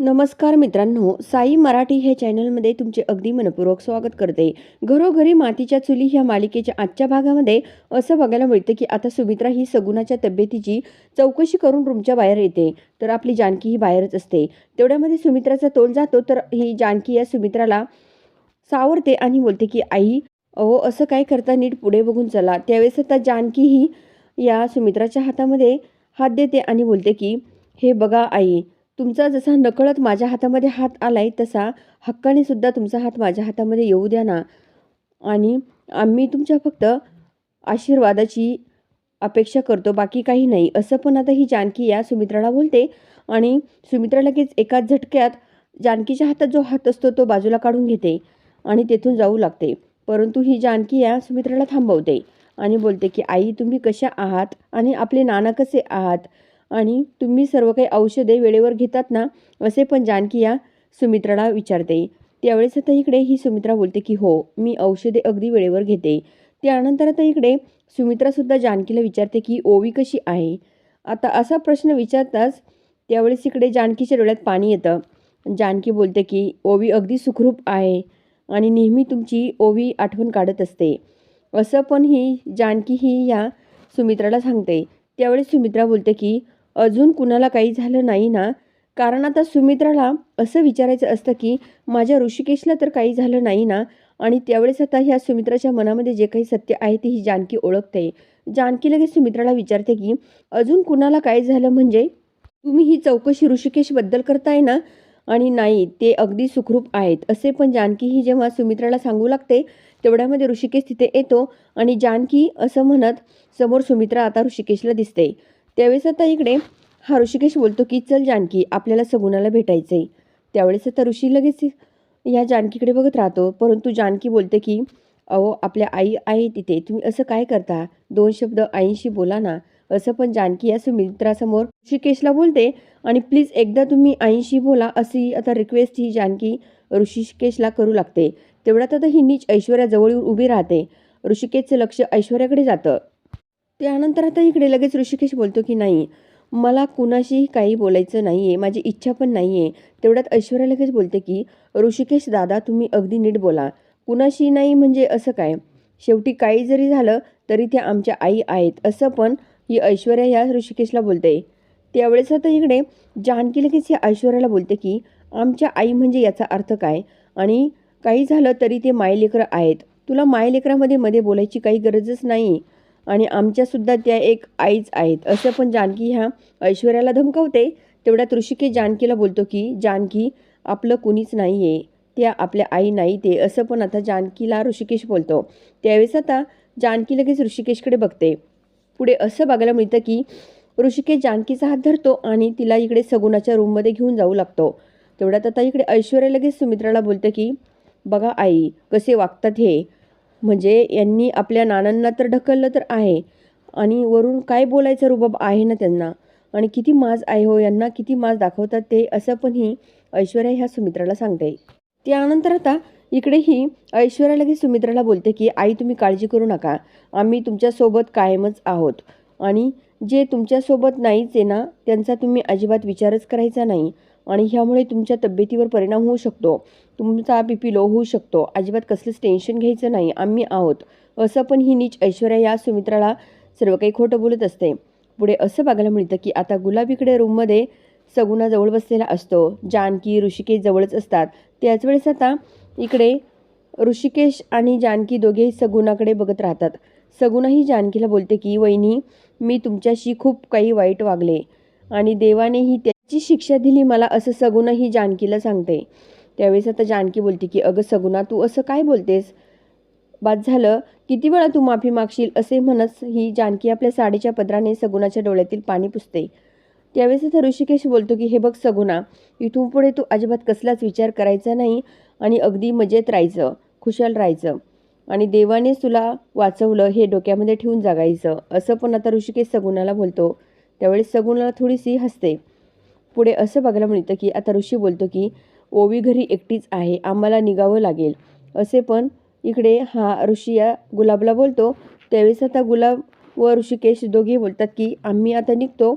नमस्कार मित्रांनो साई मराठी हे चॅनलमध्ये तुमचे अगदी मनपूर्वक स्वागत करते. घरोघरी मातीच्या चुली ह्या मालिकेच्या आजच्या भागामध्ये असं बघायला मिळतं की आता सुमित्रा ही सगुणाच्या तब्येतीची चौकशी करून रूमच्या बाहेर येते. तर आपली जानकी ही बाहेरच असते. तेवढ्यामध्ये सुमित्राचा तोल जातो तर ही जानकी या सुमित्राला सावरते आणि बोलते की आई अहो असं काय करता? नीट पुढे बघून चला. त्यावेळेस आता जानकी ही या सुमित्राच्या हातामध्ये हात देते आणि बोलते की हे बघा आई तुमचा जसा नकळत माझ्या हातामध्ये हात आला आहे तसा हक्काने सुद्धा तुमचा हात माझ्या हातामध्ये येऊ द्या ना. आणि आम्ही तुमच्या फक्त आशीर्वादाची अपेक्षा करतो बाकी काही नाही. असं पण आता ही जानकी या सुमित्राला बोलते आणि सुमित्रा लगेच एकाच झटक्यात जानकीच्या हातात जो हात असतो तो बाजूला काढून घेते आणि तेथून जाऊ लागते. परंतु ही जानकी या सुमित्राला थांबवते आणि बोलते की आई तुम्ही कशा आहात आणि आपले नाना कसे आहात? आणि तुम्ही सर्व काही औषधे वेळेवर घेतात ना असे पण जानकी या सुमित्राला विचारते. त्यावेळेस आता इकडे ही सुमित्रा बोलते की हो मी औषधे अगदी वेळेवर घेते. त्यानंतर आता इकडे सुमित्रासुद्धा जानकीला विचारते की ओवी कशी आहे? आता असा प्रश्न विचारताच त्यावेळेस इकडे जानकीच्या डोळ्यात पाणी येतं. जानकी बोलते की ओवी अगदी सुखरूप आहे आणि नेहमी तुमची ओवी आठवण काढत असते. असं पण ही जानकी ही या सुमित्राला सांगते. त्यावेळेस सुमित्रा बोलते की अजून कुणाला काही झालं नाही ना? कारण आता सुमित्राला असं विचारायचं असतं की माझ्या ऋषिकेशला तर काही झालं नाही ना? आणि त्यावेळेस आता ह्या सुमित्राच्या मनामध्ये जे काही सत्य आहे ते ही जानकी ओळखते. जानकी लगेच सुमित्राला विचारते की अजून कुणाला काय झालं म्हणजे? तुम्ही ही चौकशी ऋषिकेशबद्दल करताय ना? आणि नाही ते अगदी सुखरूप आहेत. असे पण जानकी ही जेव्हा सुमित्राला सांगू लागते तेवढ्यामध्ये ऋषिकेश तिथे येतो आणि जानकी असं म्हणत समोर सुमित्रा आता ऋषिकेशला दिसते. त्यावेळेस आता इकडे हा ऋषिकेश बोलतो की चल जानकी आपल्याला सगुणाला भेटायचं आहे त्यावेळेस आता ऋषी लगेच या जानकीकडे बघत राहतो. परंतु जानकी बोलते की अहो आपल्या आई आहे तिथे. तुम्ही असं काय करता? दोन शब्द आईशी बोला ना. असं पण जानकी या सुमित्रासमोर ऋषिकेशला बोलते. आणि प्लीज एकदा तुम्ही आईशी बोला अशी आता रिक्वेस्ट ही जानकी ऋषिकेशला करू लागते. तेवढ्यात आता ही नीच ऐश्वर्याजवळ येऊन उभी राहते. ऋषिकेशचं लक्ष ऐश्वर्याकडे जातं. त्यानंतर आता इकडे लगेच ऋषिकेश बोलतो की नाही मला कुणाशीही काही बोलायचं नाही आहे माझी इच्छा पण नाही आहे तेवढ्यात ऐश्वर्या लगेच बोलते की ऋषिकेश दादा तुम्ही अगदी नीट बोला. कुणाशी नाही म्हणजे असं काय? शेवटी काही जरी झालं तरी त्या आमच्या आई आहेत. असं पण ही ऐश्वर्या या ऋषिकेशला बोलते. त्यावेळेस आता इकडे जानकी लगेच या ऐश्वर्याला बोलते की आमच्या आई म्हणजे याचा अर्थ काय? आणि काही झालं तरी ते मायलेकरं आहेत. तुला मायलेकरामध्ये मध्ये बोलायची काही गरजच नाही. आणि आमच्यासुद्धा त्या एक आईच आहेत. असं पण जानकी ह्या ऐश्वर्याला धमकवते. तेवढ्यात ऋषिकेश जानकीला बोलतो की जानकी आपलं कुणीच नाही आहे त्या आपल्या आई नाही ते. असं पण आता जानकीला ऋषिकेश बोलतो. त्यावेळेस आता जानकी लगेच ऋषिकेशकडे बघते. पुढे असं बघायला मिळतं की ऋषिकेश जानकीचा हात धरतो आणि तिला इकडे सगुणाच्या रूममध्ये घेऊन जाऊ लागतो. तेवढ्यात आता इकडे ऐश्वर्या लगेच सुमित्राला बोलतं की बघा आई कसे वागतात हे. म्हणजे यांनी आपल्या नानांना तर ढकललं तर आहे. आणि वरून काय बोलायचं रुबाब आहे ना त्यांना? आणि किती माज आहे हो यांना? किती माज दाखवतात ते? असं पण ही ऐश्वर्या ह्या सुमित्राला सांगते. त्यानंतर आता इकडेही ऐश्वर्या लगेच सुमित्राला बोलते की आई तुम्ही काळजी करू नका. आम्ही तुमच्यासोबत कायमच आहोत. आणि जे तुमच्यासोबत नाहीच आहे ना त्यांचा तुम्ही अजिबात विचारच करायचा नाही. आणि ह्यामुळे तुमच्या तब्येतीवर परिणाम होऊ शकतो. तुमचा बी पी लो होऊ शकतो. अजिबात कसलंच टेन्शन घ्यायचं नाही. आम्ही आहोत. असं पण ही नीच ऐश्वर्या या सुमित्राला सर्व काही खोटं बोलत असते. पुढे असं बघायला मिळतं की आता गुलाबीकडे रूममध्ये सगुणाजवळ बसलेला असतो. जानकी ऋषिकेश जवळच असतात. त्याच वेळेस आता इकडे ऋषिकेश आणि जानकी दोघेही सगुणाकडे बघत राहतात. सगुणा ही जानकीला बोलते की वहिनी मी तुमच्याशी खूप काही वाईट वागले आणि देवानेही जी शिक्षा दिली मला असं सगुणा ही जानकीला सांगते. त्यावेळेस आता जानकी बोलते की अगं सगुणा तू असं काय बोलतेस? बाद झालं किती वेळा तू माफी मागशील असे म्हणत ही जानकी आपल्या साडीच्या पदराने सगुणाच्या डोळ्यातील पाणी पुसते. त्यावेळेस आता ऋषिकेश बोलतो की हे बघ सगुणा इथून पुढे तू अजिबात कसलाच विचार करायचा नाही आणि अगदी मजेत राहायचं खुशाल राहायचं. आणि देवानेच तुला वाचवलं हे डोक्यामध्ये ठेवून जगायचं. असं पण आता ऋषिकेश सगुणाला बोलतो. त्यावेळेस सगुणाला थोडीशी हसते. पुढे असं बघायला मिळतं की आता ऋषी बोलतो की ओवी घरी एकटीच आहे आम्हाला निघावं लागेल. असे पण इकडे हा ऋषी या गुलाबला बोलतो. त्यावेळेस आता गुलाब व ऋषिकेश दोघे बोलतात की आम्ही आता निघतो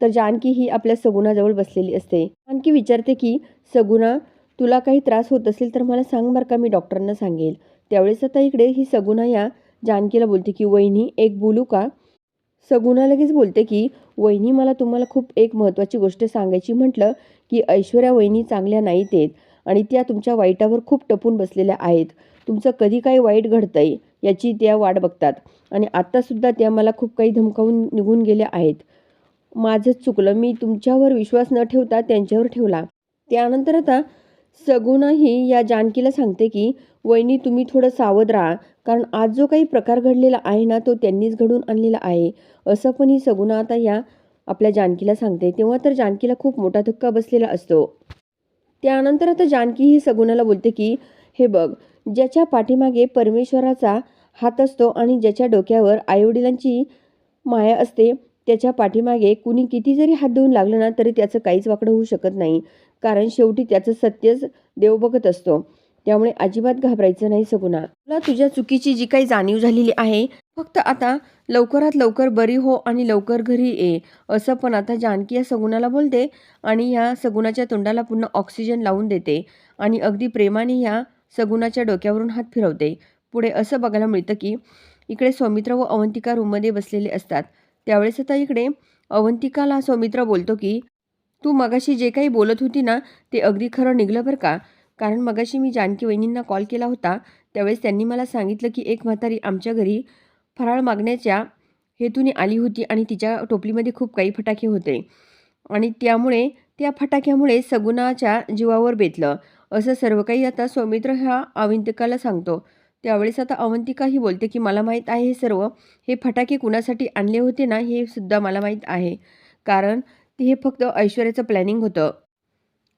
तर जानकी ही आपल्या सगुणाजवळ बसलेली असते. जानकी विचारते की सगुणा तुला काही त्रास होत असेल तर मला सांग बरं का मी डॉक्टरांना सांगेल. त्यावेळेस आता इकडे ही सगुणा या जानकीला बोलते की वहिनी एक बोलू का? सगुणा लगेच बोलते की वहिनी मला तुम्हाला खूप एक महत्त्वाची गोष्ट सांगायची म्हटलं की ऐश्वर्या वहिनी चांगल्या नाहीत आहेत आणि त्या तुमच्या वाईटावर खूप टपून बसलेल्या आहेत. तुमचं कधी काही वाईट घडतंय याची त्या वाट बघतात आणि आत्तासुद्धा त्या मला खूप काही धमकावून निघून गेल्या आहेत. माझंच चुकलं. मी तुमच्यावर विश्वास न ठेवता त्यांच्यावर ठेवला. त्यानंतर आता सगुणाही या जानकीला सांगते की वहिनी तुम्ही थोडं सावध राहा. कारण आज जो काही प्रकार घडलेला आहे ना तो त्यांनीच घडून आणलेला आहे. असं पण ही सगुणा आता या आपल्या जानकीला सांगते. तेव्हा तर जानकीला खूप मोठा धक्का बसलेला असतो. त्यानंतर आता जानकी ही सगुणाला बोलते की हे बघ ज्याच्या पाठीमागे परमेश्वराचा हात असतो आणि ज्याच्या डोक्यावर आईवडिलांची माया असते त्याच्या पाठीमागे कुणी किती जरी हात देऊन लागलं ना तरी त्याचं काहीच वाकडं होऊ शकत नाही. कारण शेवटी त्याचं सत्यच देव बघत असतो. त्यामुळे अजिबात घाबरायचं नाही सगुणा. तुला तुझ्या चुकीची जी काही जाणीव झालेली आहे फक्त आता लवकरात लवकर बरी हो आणि लवकर घरी ये असं पण आता जानकी या सगुणाला बोलते आणि या सगुणाच्या तोंडाला पुन्हा ऑक्सिजन लावून देते आणि अगदी प्रेमाने या सगुणाच्या डोक्यावरून हात फिरवते. पुढे असं बघायला मिळतं की इकडे सौमित्र व अवंतिका रूममध्ये बसलेले असतात. त्यावेळेस आता इकडे अवंतिकाला सौमित्र बोलतो की तू मगाशी जे काही बोलत होती ना ते अगदी खरं निघलं बरं का? कारण मगाशी मी जानकी वहिनींना कॉल केला होता त्यावेळेस त्यांनी मला सांगितलं की एक म्हातारी आमच्या घरी फराळ मागण्याच्या हेतूने आली होती आणि तिच्या टोपलीमध्ये खूप काही फटाके होते. आणि त्यामुळे त्या फटाक्यामुळे सगुणाच्या जीवावर बेतलं. असं सर्व काही आता सौमित्र ह्या अवंतिकाला सांगतो. त्यावेळेस आता अवंतिका ही बोलते की मला माहीत आहे हे सर्व. हे फटाके कुणासाठी आणले होते ना हे सुद्धा मला माहीत आहे. कारण ते हे फक्त ऐश्वर्याचं प्लॅनिंग होतं.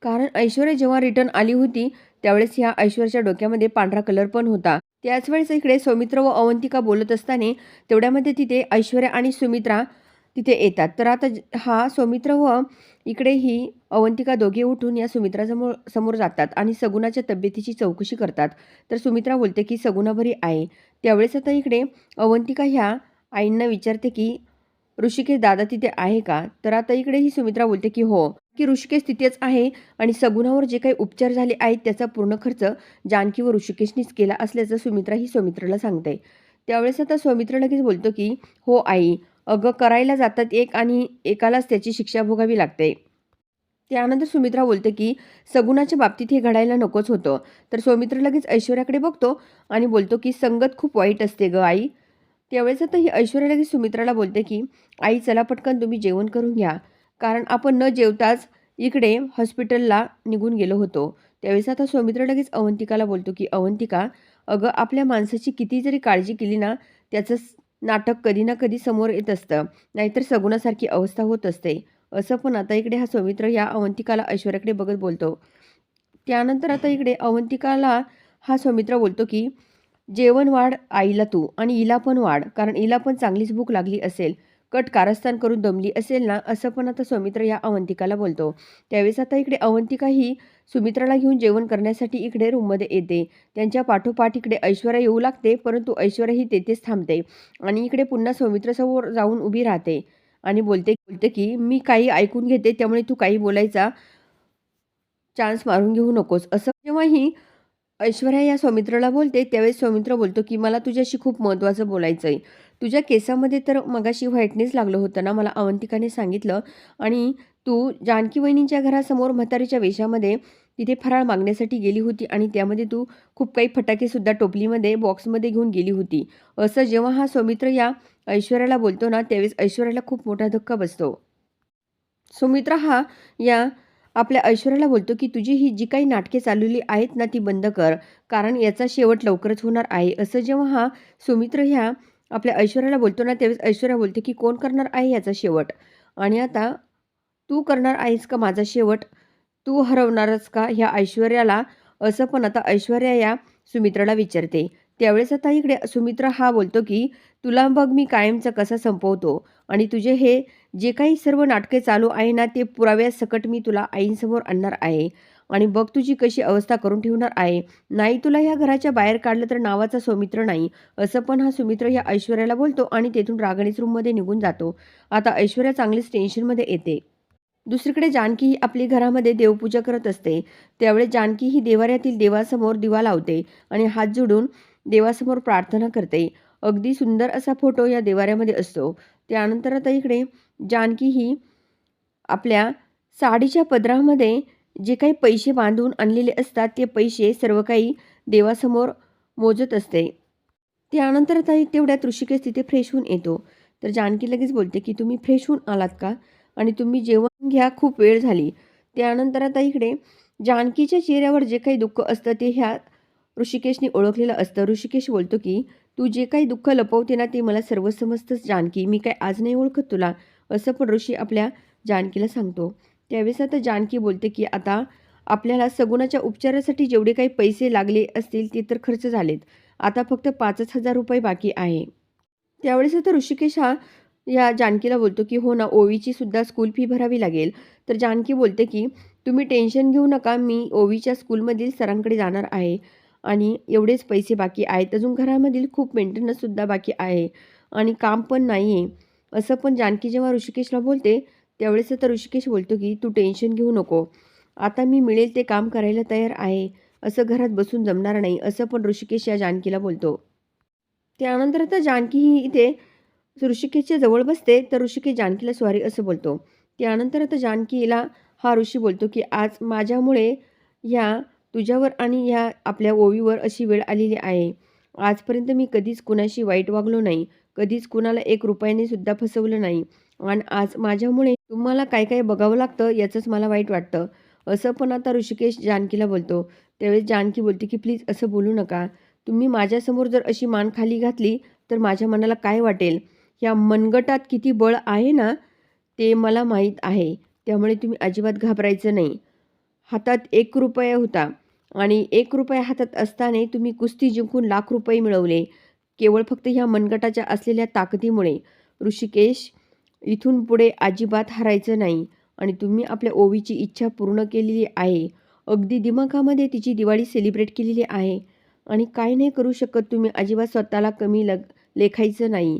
कारण ऐश्वर्या जेव्हा रिटर्न आली होती त्यावेळेस ह्या ऐश्वर्याच्या डोक्यामध्ये पांढरा कलर पण होता. त्याच वेळेस इकडे सौमित्र व अवंतिका बोलत असताना तेवढ्यामध्ये तिथे ऐश्वर्या आणि सुमित्रा तिथे येतात. तर आता हा सौमित्र व इकडे ही अवंतिका दोघे उठून या सुमित्रासमोर समोर जातात आणि सगुणाच्या तब्येतीची चौकशी करतात. तर सुमित्रा बोलते की सगुणा बरी आहे. त्यावेळेस आता इकडे अवंतिका ह्या आईंना विचारते की ऋषिकेश दादा तिथे आहे का? तर आता इकडे ही सुमित्रा बोलते की हो. की ऋषिकेश तिथेच आहे आणि सगुणावर जे काही उपचार झाले आहेत त्याचा पूर्ण खर्च जानकी व ऋषिकेशनीच केला असल्याचं सुमित्रा ही सौमित्राला सांगते. त्यावेळेस आता सौमित्र लगेच बोलतो की हो आई अगं करायला जातात एक आणि एकालाच त्याची शिक्षा भोगावी लागते. त्यानंतर सुमित्रा बोलते की सगुणाच्या बाबतीत हे घडायला नकोच होतं. तर सौमित्र लगेच ऐश्वर्याकडे बघतो आणि बोलतो की संगत खूप वाईट असते ग आई. त्यावेळेस आता ही ऐश्वर्या लगेच सुमित्राला बोलते की आई चला पटकन तुम्ही जेवण करून घ्या. कारण आपण न जेवताच इकडे हॉस्पिटलला निघून गेलो होतो. त्यावेळेस आता सौमित्र लगेच अवंतिकाला बोलतो की अवंतिका अगं आपल्या माणसाची किती जरी काळजी केली ना त्याचं नाटक कधी ना कधी समोर येत असतं. नाहीतर सगुणासारखी अवस्था होत असते. असं पण आता इकडे हा सौमित्र या अवंतिकाला ऐश्वर्याकडे बघत बोलतो. त्यानंतर आता इकडे अवंतिकाला हा सौमित्र बोलतो की जेवण वाढ आईला तू आणि हिला पण वाढ कारण हिला पण चांगलीच भूक लागली असेल. कट कारस्थान करून दमली असेल ना असं पण आता सौमित्र या अवंतिकाला बोलतो. त्यावेळेस आता इकडे अवंतिका ही सुमित्राला घेऊन जेवण करण्यासाठी इकडे रूममध्ये येते. त्यांच्या पाठोपाठ इकडे ऐश्वर्या येऊ लागते परंतु ऐश्वर्या ही तेथेच थांबते आणि इकडे पुन्हा सौमित्रासमोर जाऊन उभी राहते आणि बोलते बोलते की मी काही ऐकून घेते त्यामुळे तू काही बोलायचा चान्स मारून घेऊ नकोस. असं जेव्हाही ऐश्वर्या या सौमित्राला बोलते त्यावेळेस सौमित्र बोलतो की मला तुझ्याशी खूप महत्त्वाचं बोलायचं आहे तुझ्या केसामध्ये तर मगाशी व्हाईटनेस लागलं होतं ना मला अवंतिकाने सांगितलं. आणि तू जानकी वहिनींच्या घरासमोर म्हातारीच्या वेशामध्ये तिथे फराळ मागण्यासाठी गेली होती आणि त्यामध्ये तू खूप काही फटाकेसुद्धा टोपलीमध्ये बॉक्समध्ये घेऊन गेली होती. असं जेव्हा हा सौमित्र या ऐश्वर्याला बोलतो ना त्यावेळेस ऐश्वर्याला खूप मोठा धक्का बसतो. सुमित्रा हा या आपल्या ऐश्वर्याला बोलतो की तुझी ही जी काही नाटके चालवली आहेत ना ती बंद कर. कारण याचा शेवट लवकरच होणार आहे. असं जेव्हा हा सुमित्र ह्या आपल्या ऐश्वर्याला बोलतो ना त्यावेळेस ऐश्वर्या बोलते की कोण करणार आहे याचा शेवट? आणि आता तू करणार आहेस का माझा शेवट? तू हरवणारच का ह्या ऐश्वर्याला? असं पण आता ऐश्वर्या या सुमित्राला विचारते. त्यावेळेस आता इकडे सुमित्रा हा बोलतो की तुला बघ मी कायमचा कसा संपवतो आणि तुझे हे जे काही सर्व नाटके चालू आहे ना ते पुराव्यासकट मी तुला आईंसमोर आणणार आहे. आणि बघ तुझी कशी अवस्था करून ठेवणार आहे. नाही तुला ह्या घराच्या बाहेर काढलं तर नावाचा सुमित्र नाही. असं पण हा सुमित्र या ऐश्वर्याला बोलतो आणि तेथून रागणीच रूममध्ये निघून जातो. आता ऐश्वर्या चांगलीच टेन्शनमध्ये येते. दुसरीकडे जानकी ही आपली घरामध्ये देवपूजा करत असते. त्यावेळेस जानकी ही देवाऱ्यातील देवासमोर दिवा लावते आणि हात जोडून देवासमोर प्रार्थना करते. अगदी सुंदर असा फोटो या देवाऱ्यामध्ये असतो. त्यानंतर आता इकडे जानकी ही आपल्या साडीच्या पदरामध्ये जे काही पैसे बांधून आणलेले असतात ते पैसे सर्व काही देवासमोर मोजत असते. त्यानंतर ताई तेवढ्यात ऋषिकेश तिथे फ्रेश होऊन येतो. तर जानकी लगेच बोलते की तुम्ही फ्रेश होऊन आलात का? आणि तुम्ही जेवण घ्या खूप वेळ झाली. त्यानंतर आता इकडे जानकीच्या चेहऱ्यावर जे काही दुःख असतं ते ह्या ऋषिकेशने ओळखलेलं असतं. ऋषिकेश बोलतो की तू जे काही दुःख लपवते ना ते मला सर्व समजतंच जानकी. मी काय आज नाही ओळखत तुला? असं पण ऋषी आपल्या जानकीला सांगतो. त्यावेळेस आता जानकी बोलते की आता आपल्याला सगुणाच्या उपचारासाठी जेवढे काही पैसे लागले असतील ते तर खर्च झालेत. आता फक्त पाचच हजार रुपये बाकी आहे. त्यावेळेस आता ऋषिकेश हा या जानकीला बोलतो की हो ना ओवीची सुद्धा स्कूल फी भरावी लागेल. तर जानकी बोलते की तुम्ही टेन्शन घेऊ नका मी ओवीच्या स्कूलमधील सरांकडे जाणार आहे आणि एवढेच पैसे बाकी आहेत. अजून घरामधील खूप मेंटेनन्ससुद्धा बाकी आहे आणि काम पण नाही आहे असं पण जानकी जेव्हा ऋषिकेशला बोलते त्यावेळेस आता ऋषिकेश बोलतो की तू टेन्शन घेऊ नको. आता मी मिळेल ते काम करायला तयार आहे. असं घरात बसून जमणार नाही असं पण ऋषिकेश या जानकीला बोलतो. त्यानंतर आता जानकी ही इथे ऋषिकेशच्या जवळ बसते तर ऋषिकेश जानकीला स्वारी असं बोलतो. त्यानंतर आता जानकीला हा ऋषी बोलतो की आज माझ्यामुळे ह्या तुझ्यावर आणि ह्या आपल्या ओवीवर अशी वेळ आलेली आहे. आजपर्यंत मी कधीच कुणाशी वाईट वागलो नाही. कधीच कुणाला एक रुपयाने सुद्धा फसवलं नाही. आणि आज माझ्यामुळे तुम्हाला काय काय बघावं लागतं याचंच मला वाईट वाटतं. असं पण आता ऋषिकेश जानकीला बोलतो. त्यावेळेस जानकी बोलते की प्लीज असं बोलू नका. तुम्ही माझ्यासमोर जर अशी मान खाली घातली तर माझ्या मनाला काय वाटेल? ह्या मनगटात किती बळ आहे ना ते मला माहीत आहे. त्यामुळे तुम्ही अजिबात घाबरायचं नाही. हातात एक रुपया होता. आणि एक रुपया हातात असताना तुम्ही कुस्ती जिंकून लाख रुपये मिळवले. केवळ फक्त ह्या मनगटाच्या असलेल्या ताकदीमुळे. ऋषिकेश इथून पुढे अजिबात हरायचं नाही आणि तुम्ही आपल्या ओवीची इच्छा पूर्ण केलेली आहे. अगदी दिमाखामध्ये तिची दिवाळी सेलिब्रेट केलेली आहे आणि काय नाही करू शकत तुम्ही अजिबात स्वतःला कमी लग लेखायचं नाही.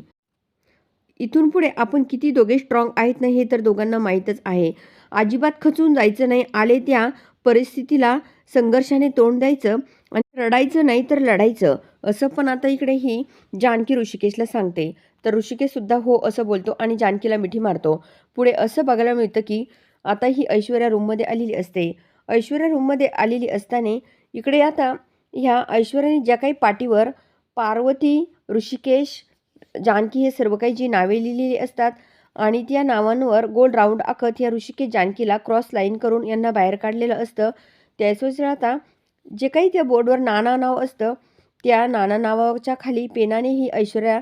इथून पुढे आपण किती दोघे स्ट्रॉंग आहेत नाही हे तर दोघांना माहीतच आहे. अजिबात खचून जायचं नाही. आले त्या परिस्थितीला संघर्षाने तोंड द्यायचं आणि रडायचं नाही तर लढायचं असं पण आता इकडे ही जानकी ऋषिकेशला सांगते. तर ऋषिकेशसुद्धा हो असं बोलतो आणि जानकीला मिठी मारतो. पुढे असं बघायला मिळतं की आता ही ऐश्वर्या रूममध्ये आलेली असते. ऐश्वर्या रूममध्ये आलेली असताना इकडे आता ह्या ऐश्वर्याने ज्या काही पाठीवर पार्वती ऋषिकेश जानकी हे सर्व काही जी नावे लिहिलेली असतात आणि त्या नावांवर गोल राऊंड आखत या ऋषिकेश जानकीला क्रॉस लाईन करून यांना बाहेर काढलेलं असतं. त्याच आता जे काही त्या बोर्डवर नाना नाव असतं त्या नाना नावाच्या खाली पेनाने ही ऐश्वर्या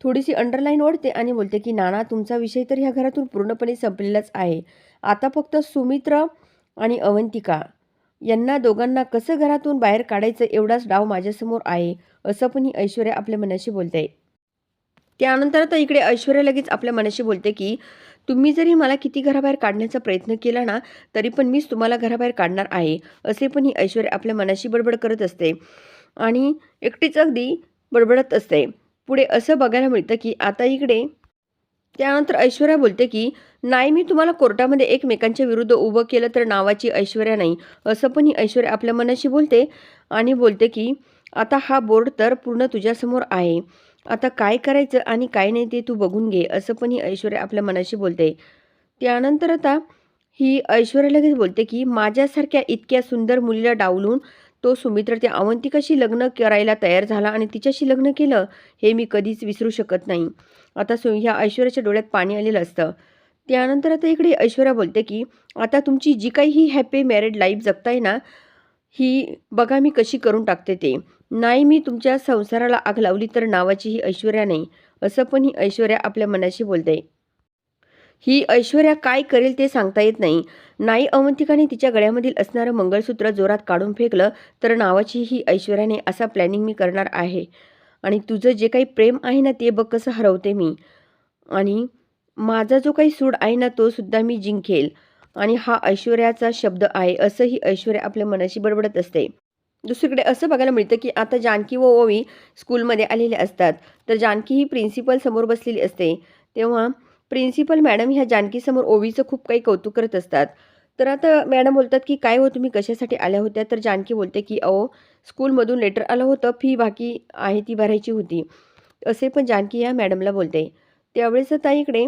थोडीशी अंडरलाईन ओढते आणि बोलते की नाना तुमचा विषय तर ह्या घरातून पूर्णपणे संपलेलाच आहे. आता फक्त सुमित्र आणि अवंतिका यांना दोघांना कसं घरातून बाहेर काढायचं एवढाच डाव माझ्यासमोर आहे असं पण ही ऐश्वर्या आपल्या मनाशी बोलते त्यानंतर आता इकडे ऐश्वर्या लगेच आपल्या मनाशी बोलते की तुम्ही जरी मला किती घराबाहेर काढण्याचा प्रयत्न केला ना तरी पण मीच तुम्हाला घराबाहेर काढणार आहे. असे पण ही ऐश्वर्या आपल्या मनाशी बडबड करत असते. आणि एकटीच अगदी बडबडत असते. पुढे असं बघायला मिळतं की आता इकडे त्यानंतर ऐश्वर्या बोलते की नाही मी तुम्हाला कोर्टामध्ये एकमेकांच्या विरुद्ध उभं केलं तर नावाची ऐश्वर्या नाही. असं पण ही ऐश्वर्या आपल्या मनाशी बोलते आणि बोलते की आता हा बोर्ड तर पूर्ण तुझ्यासमोर आहे. आता काय करायचं आणि काय नाही ते तू बघून घे असं पण ही ऐश्वर्या आपल्या मनाशी बोलते. त्यानंतर आता ही ऐश्वर्या लगेच बोलते की माझ्यासारख्या इतक्या सुंदर मुलीला डावलून तो सुमित्र त्या अवंतिकाशी लग्न करायला तयार झाला आणि तिच्याशी लग्न केलं हे मी कधीच विसरू शकत नाही. आता सु ह्या ऐश्वर्याच्या डोळ्यात पाणी आलेलं असतं. त्यानंतर आता इकडे ऐश्वर्या बोलते की आता तुमची जी काही ही हॅपी मॅरिड लाईफ जगताय ना ही बघा मी कशी करून टाकते ते. नाही मी तुमच्या संसाराला आग लावली तर नावाची ही ऐश्वर्या नाही असं पण ही ऐश्वर्या आपल्या मनाशी बोलते. ही ऐश्वर्या काय करेल ते सांगता येत नाही. नाही अवंतिकाने तिच्या गळ्यामधील असणारं मंगळसूत्र जोरात काढून फेकलं तर नावाची ही ऐश्वर्याने असा प्लॅनिंग मी करणार आहे. आणि तुझं जे काही प्रेम आहे ना ते बघ कसं हरवते मी. आणि माझा जो काही सूड आहे ना तो सुद्धा मी जिंकेल. आणि हा ऐश्वर्याचा शब्द आहे असंही ऐश्वर्या आपल्या मनाशी बडबडत असते. दुसरीकडे असं बघायला मिळतं की आता जानकी व ओवी स्कूलमध्ये आलेले असतात. तर जानकी ही प्रिन्सिपल समोर बसलेली असते. तेव्हा प्रिन्सिपल मॅडम ह्या जानकीसमोर ओवीचं खूप काही कौतुक करत असतात. तर आता मॅडम बोलतात की काय हो तुम्ही कशासाठी आल्या होत्या? तर जानकी बोलते की अहो स्कूलमधून लेटर आलं होतं फी बाकी आहे ती भरायची होती. असे पण जानकी या मॅडमला बोलते. त्यावेळेस आता इकडे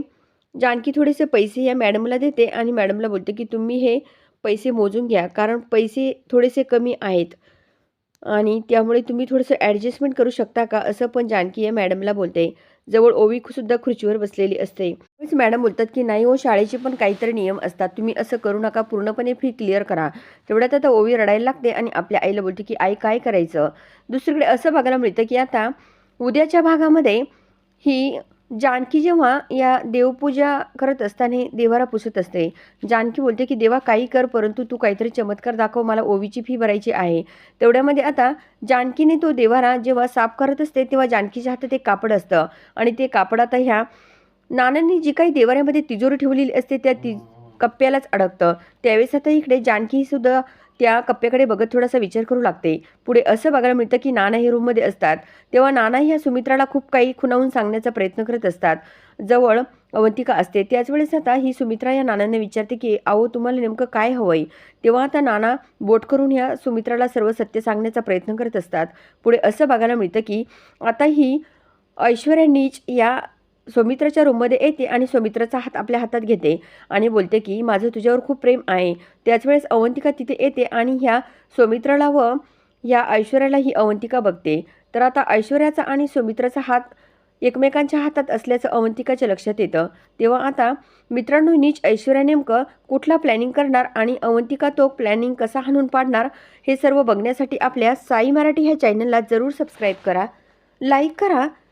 जानकी थोडेसे पैसे या मॅडमला देते आणि मॅडमला बोलते की तुम्ही हे पैसे मोजून घ्या कारण पैसे थोडेसे कमी आहेत आणि त्यामुळे तुम्ही थोडंसं ॲडजस्टमेंट करू शकता का? असं पण जानकी या मॅडमला बोलते. जवळ ओवी सुद्धा खुर्चीवर बसलेली असते. त्यावेळेस मॅडम बोलतात की नाही हो शाळेचे पण काहीतरी नियम असतात. तुम्ही असं करू नका. पूर्णपणे फी क्लिअर करा. तेवढ्यात आता ओवी रडायला लागते आणि आपल्या आईला बोलते की आई काय करायचं? दुसरीकडे असं बघायला मिळतं की आता उद्याच्या भागामध्ये ही जानकी जेव्हा या देवपूजा करत असताना देवारा पुसत असते जानकी बोलते की देवा काही कर परंतु तू काहीतरी चमत्कार दाखव मला ओवीची फी भरायची आहे. तेवढ्यामध्ये आता जानकीने तो देवारा जेव्हा साफ करत असते तेव्हा जानकीच्या हातात एक कापड असतं आणि ते कापड आता ह्या नानांनी जी काही देवाऱ्यामध्ये तिजोरी ठेवलेली असते त्या ति कप्प्यालाच अडकतं. त्यावेळेस आता इकडे जानकी सुद्धा त्या कप्प्याकडे बघत थोडासा विचार करू लागते. पुढे असं बघायला मिळतं की नाना हे रूममध्ये असतात. तेव्हा नाना ह्या सुमित्राला खूप काही खुणावून सांगण्याचा प्रयत्न करत असतात. जवळ अवंतिका असते. त्याच वेळेस आता ही सुमित्रा या नानांना विचारते की अहो तुम्हाला नेमकं काय हवंय? तेव्हा आता नाना बोट करून ह्या सुमित्राला सर्व सत्य सांगण्याचा प्रयत्न करत असतात. पुढे असं बघायला मिळतं की आता ही ऐश्वर्या नीच या सौमित्राच्या रूममध्ये येते आणि सौमित्राचा हात आपल्या हातात घेते आणि बोलते की माझं तुझ्यावर खूप प्रेम आहे. त्याच वेळेस अवंतिका तिथे येते आणि ह्या सौमित्राला व ह्या ऐश्वर्याला ही अवंतिका बघते. तर आता ऐश्वर्याचा आणि सौमित्राचा हात एकमेकांच्या हातात असल्याचं अवंतिकाच्या लक्षात येतं. तेव्हा आता मित्रांनो नीच ऐश्वर्या नेमकं कुठला प्लॅनिंग करणार आणि अवंतिका तो प्लॅनिंग कसा हाणून पाडणार हे सर्व बघण्यासाठी आपल्या साई मराठी ह्या चॅनलला जरूर सबस्क्राईब करा लाईक करा